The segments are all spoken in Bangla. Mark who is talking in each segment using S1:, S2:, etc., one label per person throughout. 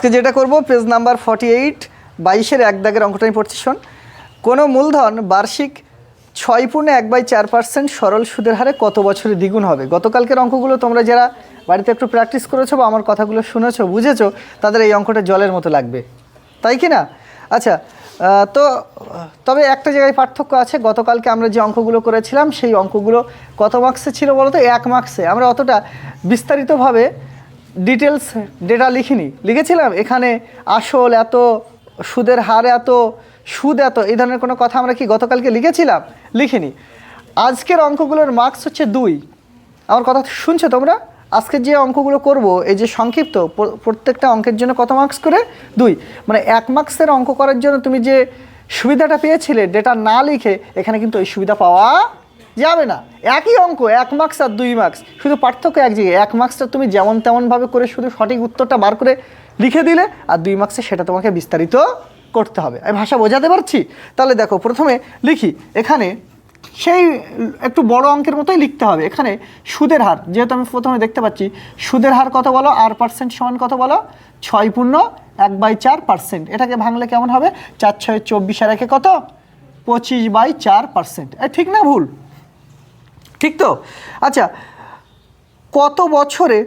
S1: আজকে যেটা করব পেজ নাম্বার ফর্টি এইট বাইশের এক দাগের অঙ্কটা আমি পড়ছি, শোন। কোনো মূলধন বার্ষিক ছয় পূর্ণ এক বাই চার পার্সেন্ট সরল সুদের হারে কত বছরে দ্বিগুণ হবে? গতকালকের অঙ্কগুলো তোমরা যারা বাড়িতে একটু প্র্যাকটিস করেছ বা আমার কথাগুলো শুনেছো, বুঝেছ, তাদের এই অঙ্কটা জলের মতো লাগবে। তাই কি না? আচ্ছা তো, তবে একটা জায়গায় পার্থক্য আছে। গতকালকে আমরা যে অঙ্কগুলো করেছিলাম, সেই অঙ্কগুলো কত মার্কসে ছিল বলো তো এক মার্কসে আমরা অতটা বিস্তারিতভাবে ডিটেলস ডেটা লিখিনি। লিখেছিলাম, এখানে আসল এত, সুদের হার এত, সুদ এত, এই ধরনের কোনো কথা আমরা কি গতকালকে লিখেছিলাম? লিখিনি। আজকের অঙ্কগুলোর মার্কস হচ্ছে দুই। আমার কথা শুনছো তোমরা? আজকে যে অঙ্কগুলো করব, এই যে সংক্ষিপ্ত প্রত্যেকটা অঙ্কের জন্য কত মার্কস করে? দুই। মানে এক মার্কসের অঙ্ক করার জন্য তুমি যে সুবিধাটা পেয়েছিলে ডেটা না লিখে, এখানে কিন্তু ওই সুবিধা পাওয়া যাবে না। একই অঙ্ক, এক মার্কস আর দুই মার্কস শুধু পার্থক্য এক জায়গায়। এক মার্কসটা তুমি যেমন তেমনভাবে করে শুধু সঠিক উত্তরটা বার করে লিখে দিলে আর দুই মার্কসে সেটা তোমাকে বিস্তারিত করতে হবে। আমি ভাষা বোঝাতে পারছি? তাহলে দেখো, প্রথমে লিখি, এখানে সেই একটু বড় অঙ্কের মতোই লিখতে হবে। এখানে সুদের হার, যেহেতু আমি প্রথমে দেখতে পাচ্ছি, সুদের হার কত বলো? আর পার্সেন্ট সমান কত বলো? ছয় পূর্ণ এক বাই চার পার্সেন্ট এটাকে ভাঙলে কেমন হবে? চার ছয় চব্বিশ আর একে কত? পঁচিশ বাই চার পার্সেন্ট ঠিক না ভুল? ঠিক তো? আচ্ছা কত বছরে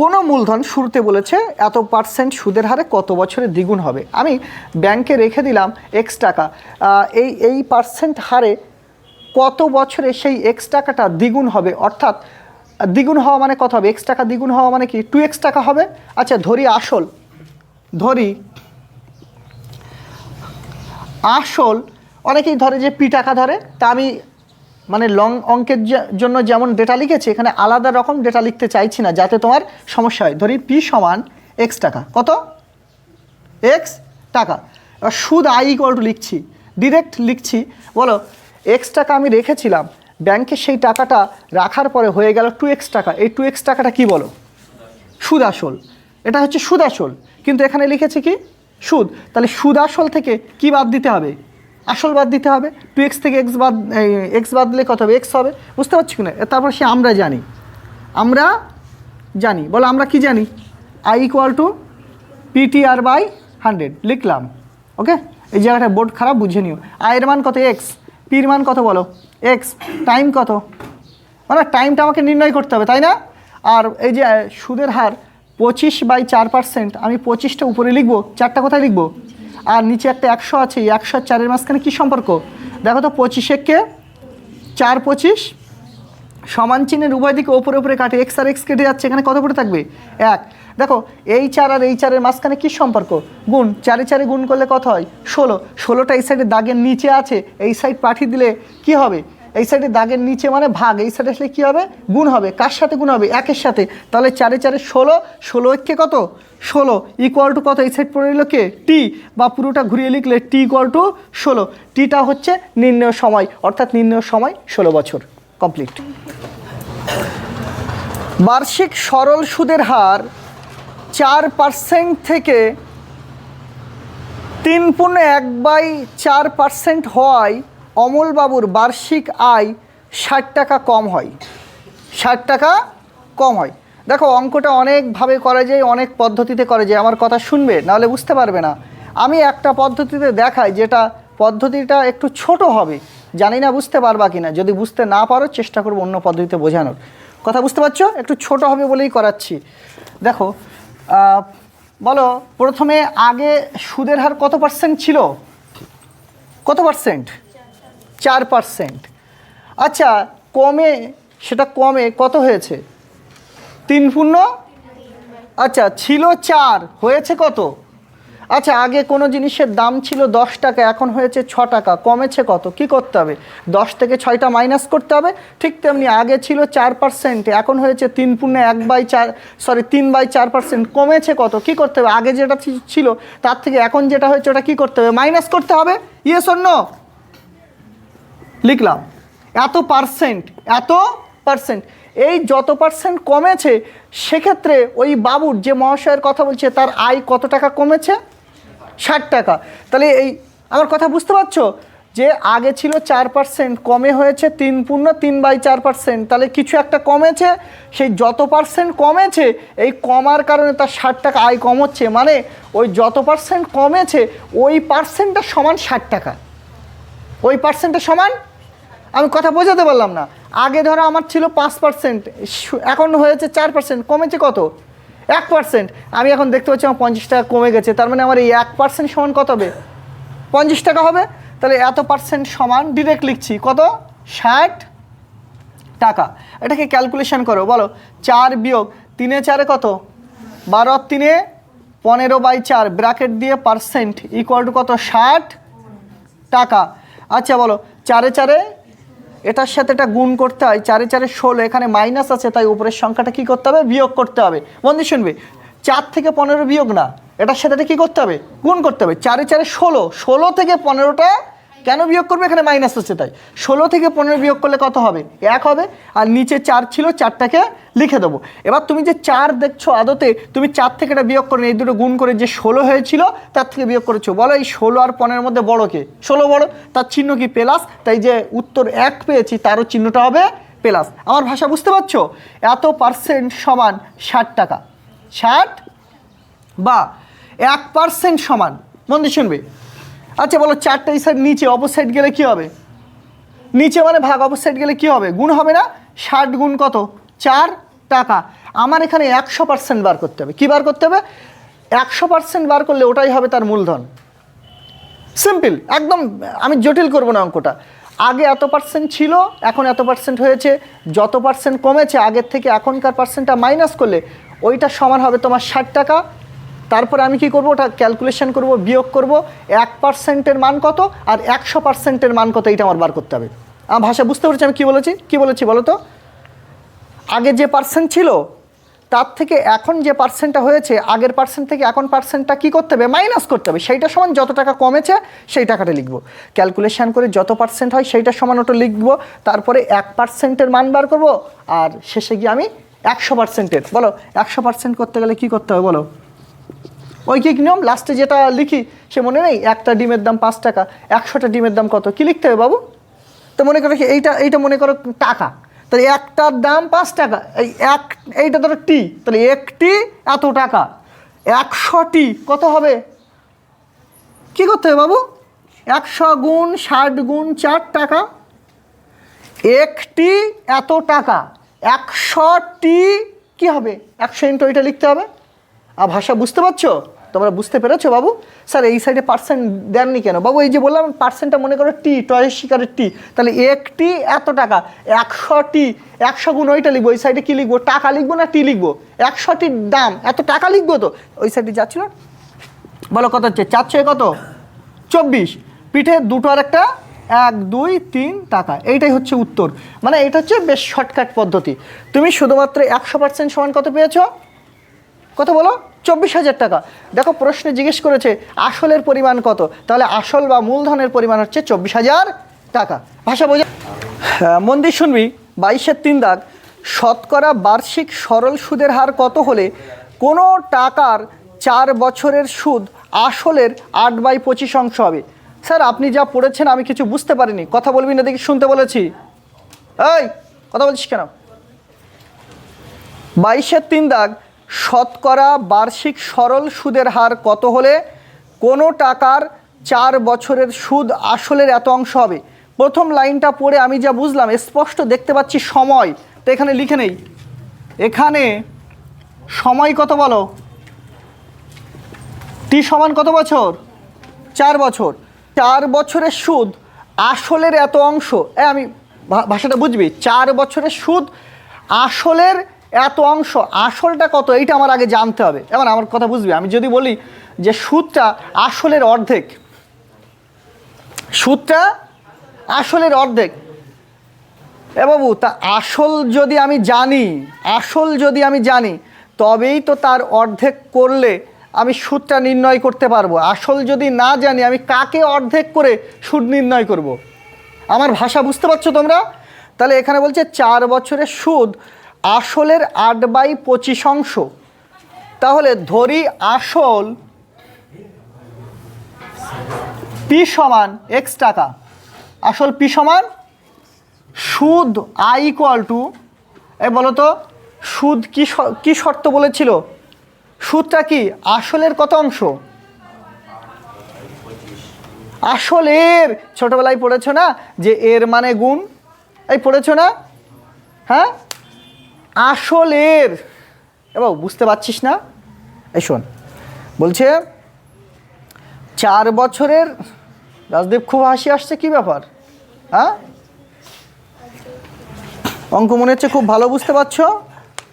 S1: কোনো মূলধন শুরুতে বলেছে এত পার্সেন্ট সুদের হারে কত বছরে দ্বিগুণ হবে? আমি ব্যাংকে রেখে দিলাম এক্স টাকা। এই এই পার্সেন্ট হারে কত বছরে সেই এক্স টাকাটা দ্বিগুণ হবে? অর্থাৎ, দ্বিগুণ হওয়া মানে কত হবে? এক্স টাকা দ্বিগুণ হওয়া মানে কি? টু এক্স টাকা হবে? আচ্ছা ধরি আসল। ধরি আসল, অনেকেই ধরে যে পি টাকা ধরে। তা আমি মানে লং অঙ্কের জন্য যেমন ডেটা লিখেছি, এখানে আলাদা রকম ডেটা লিখতে চাইছি না, যাতে তোমার সমস্যা হয়। ধরি পি সমান এক্স টাকা। কত? এক্স টাকা। এবার সুদ আই ইকুয়াল টু লিখছি। ডিরেক্ট লিখছি। বলো এক্স টাকা আমি রেখেছিলাম ব্যাংকে সেই টাকাটা রাখার পরে হয়ে গেল টু এক্স টাকা। এই টু এক্স টাকাটা কি বলো? সুদ আসল। এটা হচ্ছে সুদ আসল। কিন্তু এখানে লিখেছে কি? সুদ। তাহলে সুদ আসল থেকে কি বাদ দিতে হবে? আসল বাদ দিতে হবে। টু এক্স থেকে এক্স বাদ এক্স বাদ দিলে কত হবে? এক্স হবে। বুঝতে পারছি কি কিনা তারপর সে আমরা জানি। আমরা জানি। বলো আমরা কি জানি? I equal to PTR by hundred লিখলাম। ওকে এই জায়গাটা বোর্ড খারাপ, বুঝে নিও। আয়ের মান কত? এক্স পির মান কত বলো? এক্স টাইম কত? মানে টাইমটা আমাকে নির্ণয় করতে হবে, তাই না? আর এই যে, সুদের হার পঁচিশ বাই চার পার্সেন্ট আমি পঁচিশটা উপরে লিখব। চারটা কোথায় লিখব? আর নিচে একটা একশো আছে, এই একশো আর চারের মাঝখানে কী সম্পর্ক? দেখো তো পঁচিশেককে চার পঁচিশ সমান চিহ্নের উভয় দিকে ওপরে ওপরে কাটে, এক্স আর এক্স কেটে যাচ্ছে, এখানে কত পড়ে থাকবে? এক। দেখো, এই চার আর এই চারের মাঝখানে কী সম্পর্ক? গুণ, চারে চারে গুণ করলে কত হয়? ষোলো। ষোলোটা এই সাইডে দাগের নিচে আছে, এই সাইড পাঠিয়ে দিলে কি হবে? এই সাইডে দাগের নিচে মানে ভাগ, এই সাইডে আসলে কী হবে? গুণ হবে। কার সাথে গুণ হবে? একের সাথে। তাহলে চারে চারে ষোলো ষোলো একে কত? ষোলো। ইকুয়াল টু কত? এই সাইড পড়ে নিল কে? টি বা পুরোটা ঘুরিয়ে লিখলে টি ইকুয়াল টু ষোলো। টিটা হচ্ছে নির্ণয় সময়, অর্থাৎ নির্ণয় সময় ষোলো বছর। কমপ্লিট বার্ষিক সরল সুদের হার চার পার্সেন্ট থেকে তিন পূর্ণ এক বাই চার পার্সেন্ট হওয়ায় অমলবাবুর বার্ষিক আয় ষাট টাকা কম হয়। ষাট টাকা কম হয়। দেখো, অঙ্কটা অনেকভাবে করা যায়, অনেক পদ্ধতিতে করা যায়। আমার কথা শুনবে, নাহলে বুঝতে পারবে না। আমি একটা পদ্ধতিতে দেখাই, যেটা পদ্ধতিটা একটু ছোট হবে। জানি না বুঝতে পারবা কি না যদি বুঝতে না পারো, চেষ্টা করব অন্য পদ্ধতিতে বোঝানোর। কথা বুঝতে পারছ? একটু ছোট হবে বলেই করাচ্ছি। দেখো বলো, প্রথমে আগে সুদের হার কত পার্সেন্ট ছিল? কত পার্সেন্ট চার পার্সেন্ট আচ্ছা কমে, সেটা কমে কত হয়েছে? তিন পূর্ণ আচ্ছা ছিল চার, হয়েছে কত? আচ্ছা আগে কোনো জিনিসের দাম ছিল দশ টাকা, এখন হয়েছে ছ টাকা, কমেছে কত? কি করতে হবে? দশ থেকে ছয়টা মাইনাস করতে হবে, ঠিক তেমনি আগে ছিল চার পার্সেন্ট এখন হয়েছে তিন পূর্ণ এক বাই চার সরি তিন বাই চার পার্সেন্ট কমেছে কত? কি করতে হবে? আগে যেটা ছিল, তার থেকে এখন যেটা হয়েছে, ওটা কি করতে হবে? মাইনাস করতে হবে? ইয়েস অন্য লিখলাম। এত পার্সেন্ট এত পার্সেন্ট এই যত পার্সেন্ট কমেছে, সেক্ষেত্রে ওই বাবুর যে মহাশয়ের কথা বলছে, তার আয় কত টাকা কমেছে? ষাট টাকা। তাহলে এই, আমার কথা বুঝতে পারছ? যে আগে ছিল চার পার্সেন্ট কমে হয়েছে তিন পূর্ণ তিন বাই চার পার্সেন্ট তাহলে কিছু একটা কমেছে। সেই যত পার্সেন্ট কমেছে, এই কমার কারণে তার ষাট টাকা আয় কম হচ্ছে। মানে ওই যত পার্সেন্ট কমেছে, ওই পার্সেন্টটা সমান ষাট টাকা। ওই পার্সেন্টটা সমান আমি কথা বোঝাতে পারলাম না। আগে ধরো আমার ছিল পাঁচ পার্সেন্ট এখন হয়েছে চার পার্সেন্ট কমেছে কত? এক পার্সেন্ট আমি এখন দেখতে পাচ্ছি আমার পঞ্চাশ টাকা কমে গেছে, তার মানে আমার এই এক পার্সেন্ট সমান কত হবে? পঞ্চাশ টাকা হবে? তাহলে এত পার্সেন্ট সমান ডিরেক্ট লিখছি, কত? ষাট টাকা। এটাকে ক্যালকুলেশন করো, বলো, চার বিয়োগ তিনে চারে কত? বারো তিনে পনেরো বাই চার ব্র্যাকেট দিয়ে পার্সেন্ট ইকুয়াল টু কত? ষাট টাকা। আচ্ছা বলো, চারে চারে এটার সাথে এটা গুণ করতে হয়, চারে চারে ষোলো, এখানে মাইনাস আছে, তাই উপরের সংখ্যাটা কি করতে হবে? বিয়োগ করতে হবে। বন্ধু, শুনবে, চার থেকে পনেরো বিয়োগ না, এটার সাথে এটা কী করতে হবে? গুণ করতে হবে, চারে চারে ষোলো ষোলো থেকে পনেরোটা কেন বিয়োগ করবে? এখানে মাইনাস আছে তাই। ষোলো থেকে পনেরো বিয়োগ করলে কত হবে? এক হবে। আর নিচে চার ছিল, চারটাকে লিখে দেবো। এবার তুমি যে চার দেখছ আদতে, তুমি চার থেকে এটা বিয়োগ করে এই দুটো গুণ করে যে ষোলো হয়েছিল, তার থেকে বিয়োগ করেছ। বলো এই ষোলো আর পনেরোর মধ্যে বড় কে? ষোলো বড়, তার চিহ্ন কি প্লাস তাই যে উত্তর এক পেয়েছি, তারও চিহ্নটা হবে প্লাস আমার ভাষা বুঝতে পারছ? এত পার্সেন্ট সমান ষাট টাকা। ষাট বা এক পার্সেন্ট সমান। মন দিয়ে শুনবে। আচ্ছা বলো, চারটা সাইড নিচে, অপর সাইড গেলে কি হবে? নিচে মানে ভাগ, অপর সাইড গেলে কি হবে? গুণ হবে না? ষাট গুণ কত? চার টাকা। আমার এখানে একশো পার্সেন্ট বার করতে হবে। কী বার করতে হবে? একশো পার্সেন্ট বার করলে ওটাই হবে তার মূলধন। সিম্পল একদম, আমি জটিল করব না অঙ্কটা। আগে এত পার্সেন্ট ছিল, এখন এত পার্সেন্ট হয়েছে। যত পার্সেন্ট কমেছে, আগের থেকে এখনকার পার্সেন্টটা মাইনাস করলে, ওইটা সমান হবে তোমার ষাট টাকা। তারপর আমি কি করব? ওটা ক্যালকুলেশন করব, বিয়োগ করব, এক পার্সেন্টের মান কত আর একশো পার্সেন্টের মান কত এটা আমার বার করতে হবে। আমার ভাষা বুঝতে পেরেছি আমি কী বলেছি? কী বলেছি বলো তো? আগে যে পার্সেন্ট ছিল, তার থেকে এখন যে পার্সেন্টটা হয়েছে, আগের পার্সেন্ট থেকে এখন পার্সেন্টটা কী করতে হবে? মাইনাস করতে হবে। সেইটা সমান যত টাকা কমেছে, সেই টাকাটা লিখব। ক্যালকুলেশান করে যত পার্সেন্ট হয়, সেইটা সমান ওটা লিখব। তারপরে এক পার্সেন্টের মান বার করব। আর শেষে গিয়ে আমি একশো পার্সেন্টের বলো, একশো পার্সেন্ট করতে গেলে কী করতে হবে বলো? ওই কি নিয়ম লাস্টে যেটা লিখি, সে মনে নেই, একটা ডিমের দাম পাঁচ টাকা, একশোটা ডিমের দাম কত? কী লিখতে হবে বাবু? তো মনে করো এইটা এইটা মনে করো টাকা। তাহলে একটার দাম পাঁচ টাকা, এই এক, এইটা ধরো টি, তাহলে একটি এত টাকা। একশোটি কত হবে? কি করতে হবে বাবু? একশো গুণ ষাট গুণ চার টাকা। একটি এত টাকা একশোটি কি হবে? একশো ইন্টু এটা লিখতে হবে। আর ভাষা বুঝতে পারছ? তোমরা বুঝতে পেরেছ বাবু? স্যার, এই সাইডে পার্সেন্ট দেননি কেন? বাবু, এই যে বললাম পার্সেন্টটা মনে করো টি টয় শিকারের টি তাহলে একটি এত টাকা, একশো টি একশো গুণ ওইটা লিখব, ওই সাইডে কী লিখব? টাকা লিখব না টি লিখব? একশোটির দাম, এত টাকা লিখব তো? ওই সাইডে যাচ্ছিল। বলো, কত হচ্ছে? চার ছয় কত? চব্বিশ। পিঠে দুটো আর একটা, এক, দুই, তিন টাকা। এইটাই হচ্ছে উত্তর। মানে এটা হচ্ছে বেশ শর্টকাট পদ্ধতি। তুমি শুধুমাত্র একশো পার্সেন্ট সমান কত পেয়েছ? কত বলো? চব্বিশ হাজার টাকা। দেখো প্রশ্নে জিজ্ঞেস করেছে আসলের পরিমাণ কত? তাহলে আসল বা মূলধনের পরিমাণ হচ্ছে চব্বিশ হাজার টাকা। ভাষা বোঝা হ্যাঁ, মন দিয়ে শুনবি বাইশের তিন দাগ। শতকরা বার্ষিক সরল সুদের হার কত হলে কোনো টাকার চার বছরের সুদ আসলের আট বাই পঁচিশ অংশ হবে? স্যার আপনি যা পড়েছেন আমি কিছু বুঝতে পারিনি। কথা বলবি না দেখি শুনতে বলেছি। এই কথা বলছিস কেন? বাইশের তিন দাগ শতকরা বার্ষিক সরল সুদের হার কত হলে কোনো টাকার চার বছরের সুদ আসলের এত অংশ হবে? প্রথম লাইনটা পড়ে আমি যা বুঝলাম, স্পষ্ট দেখতে পাচ্ছি সময়। তো এখানে লিখে নেই। এখানে সময় কত বলো? টি সমান কত বছর? চার বছর। চার বছরের সুদ আসলের এত অংশ। আমি ভাষাটা বুঝবি? চার বছরের সুদ আসলের এত অংশ, আসলটা কত, এইটা আমার আগে জানতে হবে। এবার আমার কথা বুঝবে, আমি যদি বলি যে সুদটা আসলের অর্ধেক, সুদটা আসলের অর্ধেক। এ বাবু, তা আসল যদি আমি জানি, আসল যদি আমি জানি, তবেই তো তার অর্ধেক করলে আমি সুদটা নির্ণয় করতে পারব। আসল যদি না জানি, আমি কাকে অর্ধেক করে সুদ নির্ণয় করব। আমার ভাষা বুঝতে পারছ তোমরা? তাহলে এখানে বলছে চার বছরের সুদ আসলের আট বাই পঁচিশ অংশ। তাহলে ধরি আসল পি সমান এক্স টাকা। আসল পি সমান সুদ আই ইকুয়াল টু এ বলো তো, সুদ কি কি শর্ত বলেছিল? সুদটা কি আসলের কত অংশ? আসলের, ছোটবেলায় পড়েছো না? যে এর মানে গুণ, এই পড়েছো না? হ্যাঁ? আসলের। এবার বুঝতে পারছিস না? এই শোন, বলছে, চার বছরের, রাজদীপ খুব হাসি আসছে, কি ব্যাপার? হ্যাঁ? অঙ্ক মনে হচ্ছে খুব ভালো বুঝতে পারছ?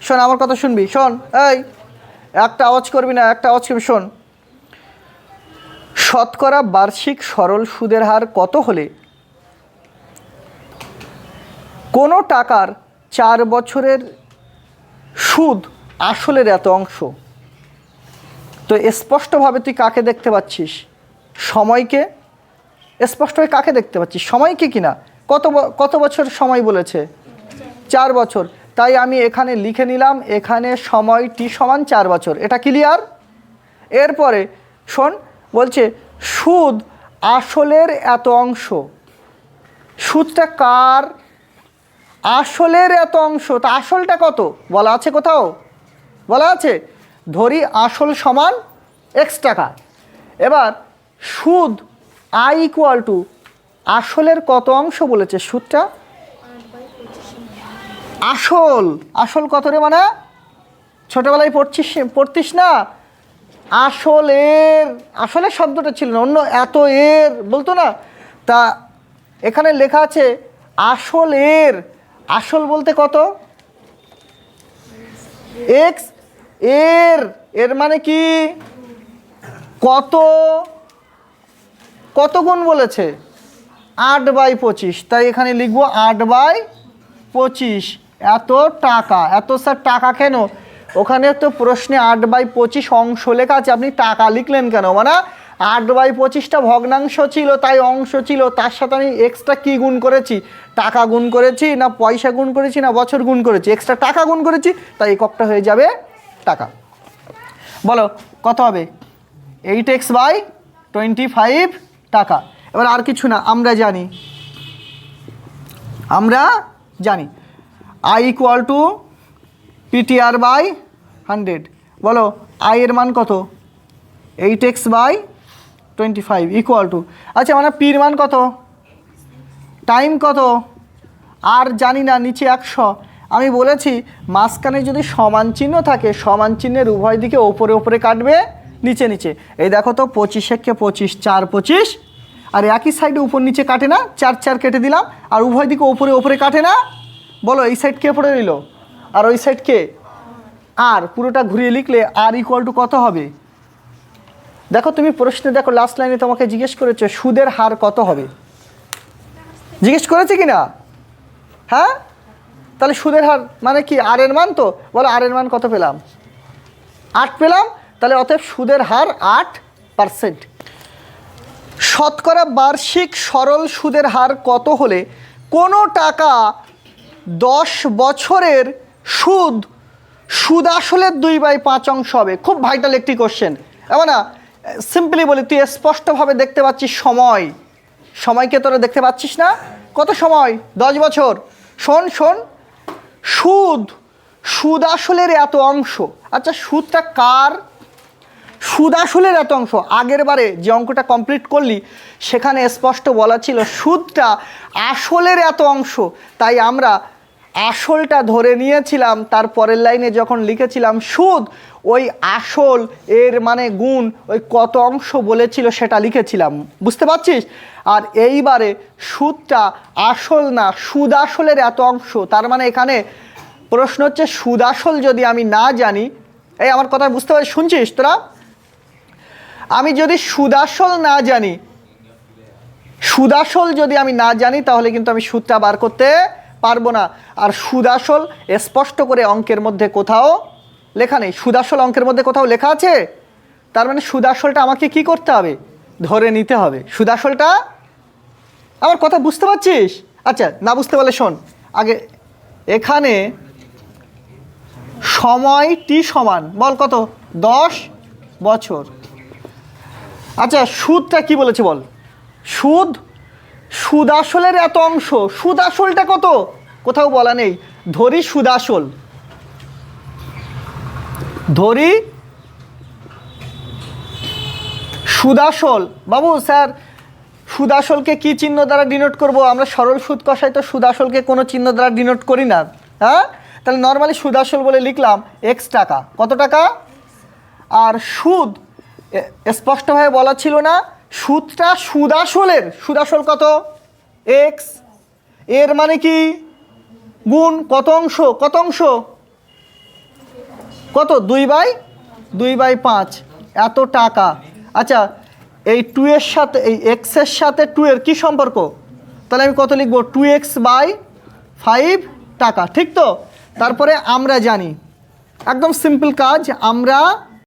S1: শোন, আমার কথা শুনবি, শোন, এই, একটা আওয়াজ করবি না, একটা আওয়াজ করবি, শোন। শতকরা বার্ষিক সরল সুদের হার কত হলে? কোনো টাকার চার বছরের সুদ আসলের এত অংশ। তো স্পষ্টভাবে তুই কাকে দেখতে পাচ্ছিস? সময়কে? স্পষ্টভাবে কাকে দেখতে পাচ্ছিস? সময়কে কিনা কত কত বছর সময় বলেছে? চার বছর। তাই আমি এখানে লিখে নিলাম, এখানে সময়টি সমান চার বছর। এটা ক্লিয়ার এরপরে শোন, বলছে, সুদ আসলের এত অংশ। সুদটা কার? আসলের এত অংশ, তা আসলটা কত? বলা আছে কোথাও? বলা আছে? ধরি আসল সমান এক্স টাকা। এবার সুদ আই ইকুয়াল টু আসলের কত অংশ বলেছে সুদটা? আসল। আসল কত রে মানে? ছোটোবেলায় পড়ছিস, পড়তিস না? আসলের আসলে শব্দটা ছিল না, অন্য এত এর, বলতো না? তা এখানে লেখা আছে, আসলের আসল বলতে কত? এক্সের এর মানে কি? কত? কত গুণ বলেছে? আট বাই পঁচিশ। তাই এখানে লিখব আট বাই পঁচিশ। এত টাকা। এত স্যার টাকা কেন? ওখানে তো প্রশ্নে আট বাই পঁচিশ অংশ লেখা আছে। আপনি টাকা লিখলেন কেন? মানে আট বাই পঁচিশটা ভগ্নাংশ ছিল, তাই অংশ ছিল। তার সাথে আমি এক্সট্রা কী গুণ করেছি? টাকা গুণ করেছি না পয়সা গুণ করেছি না বছর গুণ করেছি? এক্সট্রা টাকা গুণ করেছি, তাই এককটা হয়ে যাবে টাকা। বলো, কত হবে? Eight X by twenty five টাকা। এবার আর কিছু না, আমরা জানি। আমরা জানি। I equal to PTR by hundred বলো আই এর মান কত? Eight X by twenty five equal to আচ্ছা মানে পির মান কত? টাইম কত? আর জানি না, নিচে একশো। আমি বলেছি, মাঝখানে যদি সমান চিহ্ন থাকে, সমান চিহ্নের উভয় দিকে ওপরে ওপরে কাটবে, নিচে নিচে। এই দেখো তো, পঁচিশ একে পঁচিশ, চার পঁচিশ। আর একই সাইডে উপর নিচে কাটে না, চার চার কেটে দিলাম। আর উভয় দিকে ওপরে ওপরে কাটে না, বলো এই সাইড কে পড়ে রইল আর ওই সাইড কে? আর পুরোটা ঘুরিয়ে লিখলে আর ইকুয়াল টু কত হবে? দেখো, তুমি প্রশ্নে দেখো লাস্ট লাইনে তোমাকে জিজ্ঞেস করেছে, সুদের হার কত হবে? জিজ্ঞেস করেছে কি না হ্যাঁ? তাহলে সুদের হার মানে কি? আর এর মান তো? বলো আর এর মান কত পেলাম? আট পেলাম, তাহলে অতএব সুদের হার আট পার্সেন্ট শতকরা বার্ষিক সরল সুদের হার কত হলে কোনো টাকা দশ বছরের সুদ সুদ আসলের দুই বাই পাঁচ অংশ হবে? খুব ভাইটাল একটি কোশ্চেন এমন না? সিম্পলি বলি, তুই স্পষ্টভাবে দেখতে পাচ্ছিস সময়। সময়কে তোরা দেখতে পাচ্ছিস না? কত সময়? দশ বছর। শোন শোন। সুদ। সুদ আসলের এত অংশ। আচ্ছা সুদটা কার? সুদ আসলের এত অংশ। আগের বারে যে অঙ্কটা কমপ্লিট করলি, সেখানে স্পষ্ট বলা ছিল সুদটা আসলের এত অংশ। তাই আমরা আসলটা ধরে নিয়েছিলাম, তার পরের লাইনে যখন লিখেছিলাম, সুদ, ওই আসল এর মানে গুণ, ওই কত অংশ বলেছিল সেটা লিখেছিলাম। বুঝতে পারছিস? আর এইবারে সুদটা আসল না, সুদ আসলের এত অংশ, তার মানে এখানে প্রশ্ন হচ্ছে, সুদ আসল যদি আমি না জানি, এই আমার কথা বুঝতে পারছিস? শুনছিস তোরা? আমি যদি সুদাসল না জানি সুদাসল যদি আমি না জানি, তাহলে কিন্তু আমি সুদটা বার করতে পারব না। আর সুদাসল স্পষ্ট করে অঙ্কের মধ্যে কোথাও লেখা নেই। সুদাসল অঙ্কের মধ্যে কোথাও লেখা আছে? তার মানে সুদাসলটা আমাকে কি করতে হবে? ধরে নিতে হবে। সুদাসলটা? আমার কথা বুঝতে পারছিস? আচ্ছা না বুঝতে পারলে শোন। আগে এখানে সময় টি সমান। বল কত? দশ বছর। আচ্ছা সুদটা কি বলেছে বল? সুদ সুদ আসলের এত অংশ, সুদাসলটা কত? কোথাও বলা নেই। ধরি সুদাসল। ধরি সুদাসল। বাবু, স্যার, সুদাসলকে কি চিহ্ন দ্বারা ডিনোট করব? আমরা সরল সুদ কষাই তো সুদাসলকে কোনো চিহ্ন দ্বারা ডিনোট করি না। হ্যাঁ? তাহলে নর্মালি সুদাসল বলে লিখলাম এক্স টাকা। কত টাকা? আর সুদ স্পষ্টভাবে বলা ছিল না সুদটা সুদাসলের, সুদাসল কত? এক্সের মানে কি? গুণ কত অংশ? কত অংশ? কত? দুই বাই? দুই বাই পাঁচ। এত টাকা। আচ্ছা এই টু এর সাথে, এই এক্সের সাথে টু এর কী সম্পর্ক? তাহলে আমি কত লিখব? টু এক্স বাই ফাইভ টাকা। ঠিক তো? তারপরে আমরা জানি। একদম সিম্পল কাজ, আমরা